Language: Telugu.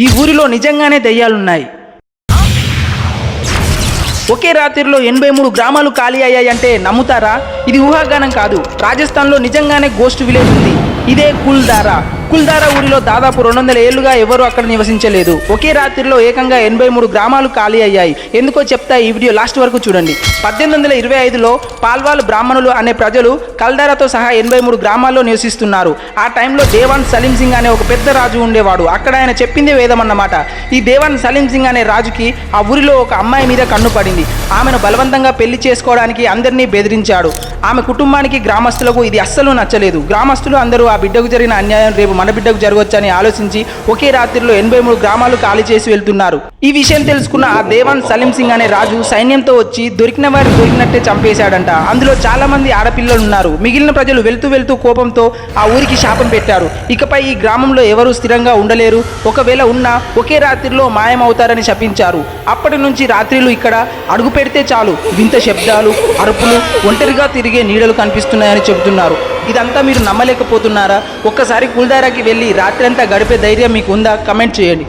ఈ ఊరిలో నిజంగానే దెయ్యాలున్నాయి. ఒకే రాత్రిలో ఎనభై మూడు గ్రామాలు ఖాళీ అయ్యాయంటే నమ్ముతారా? ఇది ఊహాగానం కాదు. రాజస్థాన్లో నిజంగానే గోస్ట్ విలేజ్ ఉంది. ఇదే కుల్దారా. కుల్దారా ఊరిలో దాదాపు రెండు వందల ఏళ్ళుగా ఎవరు అక్కడ నివసించలేదు. ఒకే రాత్రిలో ఏకంగా ఎనభై మూడు గ్రామాలు ఖాళీ అయ్యాయి. ఎందుకో చెప్తా ఈ వీడియో లాస్ట్ వరకు చూడండి. పద్దెనిమిది వందల ఇరవై ఐదులో పాల్వాల్ బ్రాహ్మణులు అనే ప్రజలు కల్దారాతో సహా ఎనభై మూడు గ్రామాల్లో నివసిస్తున్నారు. ఆ టైంలో దేవాన్ సలీం సింగ్ అనే ఒక పెద్ద రాజు ఉండేవాడు. అక్కడ ఆయన చెప్పింది వేదం అన్నమాట ఈ దేవాన్ సలీం సింగ్ అనే రాజుకి ఆ ఊరిలో ఒక అమ్మాయి మీద కన్ను పడింది. ఆమెను బలవంతంగా పెళ్ళి చేసుకోవడానికి అందరినీ బెదిరించాడు. ఆమె కుటుంబానికి గ్రామస్తులకు ఇది అస్సలు నచ్చలేదు. గ్రామస్తులు అందరూ ఆ బిడ్డకు జరిగిన అన్యాయం రేపు మన బిడ్డకు జరగవచ్చని ఆలోచించి ఒకే రాత్రిలో ఎనభై మూడు గ్రామాలు ఖాళీ చేసి వెళ్తున్నారు. ఈ విషయం తెలుసుకున్న ఆ దేవాన్ సలీం సింగ్ అనే రాజు సైన్యంతో వచ్చి దొరికిన వారిని దొరికినట్టే చంపేశాడంట. అందులో చాలా మంది ఆడపిల్లలు ఉన్నారు. మిగిలిన ప్రజలు వెళ్తూ వెళ్తూ కోపంతో ఆ ఊరికి శాపం పెట్టారు. ఇకపై ఈ గ్రామంలో ఎవరూ స్థిరంగా ఉండలేరు. ఒకవేళ ఉన్నా ఒకే రాత్రిలో మాయమవుతారని శపించారు. అప్పటి నుంచి రాత్రిలు ఇక్కడ అడుగు పెడితే చాలు. వింత శబ్దాలు అరుపులు ఒంటరిగా తిరిగే నీడలు కనిపిస్తున్నాయని చెబుతున్నారు. ఇదంతా మీరు నమ్మలేకపోతున్నారా? ఒక్కసారి కుల్దారాకి వెళ్ళి రాత్రంతా గడిపే ధైర్యం మీకు ఉందా కమెంట్ చేయండి.